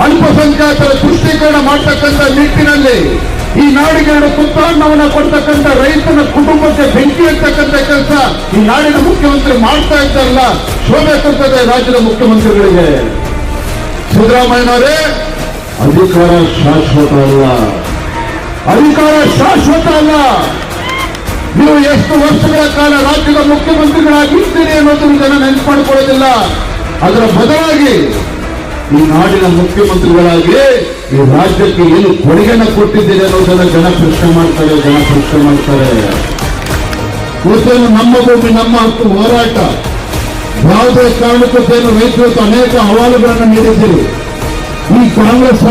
ಅಲ್ಪಸಂಖ್ಯಾತರ ತುಷ್ಟೀಕರಣ ಮಾಡ್ತಕ್ಕಂಥ ನಿಟ್ಟಿನಲ್ಲಿ ಈ ನಾಡಿಗೆ ಪುತ್ರಾನ್ನವನ್ನ ಕೊಡ್ತಕ್ಕಂಥ ರೈತನ ಕುಟುಂಬಕ್ಕೆ ಬೆಂಕಿ ಇರ್ತಕ್ಕಂಥ ಕೆಲಸ ಈ ನಾಡಿನ ಮುಖ್ಯಮಂತ್ರಿ ಮಾಡ್ತಾ ಇದ್ದಾರಲ್ಲ, ಶೋಭೆ ಕೊಡ್ತದೆ ರಾಜ್ಯದ ಮುಖ್ಯಮಂತ್ರಿಗಳಿಗೆ. ಸಿದ್ದರಾಮಯ್ಯನವರೇ, ಅಧಿಕಾರ ಶಾಶ್ವತ ಅಲ್ಲ. ಅಧಿಕಾರ ಶಾಶ್ವತ ಅಲ್ಲ. ನೀವು ಎಷ್ಟು ವರ್ಷಗಳ ಕಾಲ ರಾಜ್ಯದ ಮುಖ್ಯಮಂತ್ರಿಗಳಾಗಿದ್ದೀರಿ ಅನ್ನೋದನ್ನು ಜನ ನೆನಪು ಮಾಡಿಕೊಳ್ಳೋದಿಲ್ಲ. ಅದರ ಬದಲಾಗಿ ಈ ನಾಡಿನ ಮುಖ್ಯಮಂತ್ರಿಗಳಾಗಿ ಈ ರಾಜ್ಯಕ್ಕೆ ಏನು ಕೊಡುಗೆನ ಕೊಟ್ಟಿದ್ದೀರಿ ಅನ್ನೋದನ್ನ ಜನ ಪ್ರಶ್ನೆ ಮಾಡ್ತಾರೆ, ಜನ ಪ್ರಶ್ನೆ ಮಾಡ್ತಾರೆ. ಇವತ್ತೇನು ನಮ್ಮ ಭೂಮಿ, ನಮ್ಮ ಹಕ್ಕು, ಹೋರಾಟ. ಯಾವುದೇ ಕಾರಣಕ್ಕೂ ರೈತರು ಅನೇಕ ಅಹವಾಲುಗಳನ್ನು ನೀಡಿದ್ದೀರಿ. ಈ ಕಾಂಗ್ರೆಸ್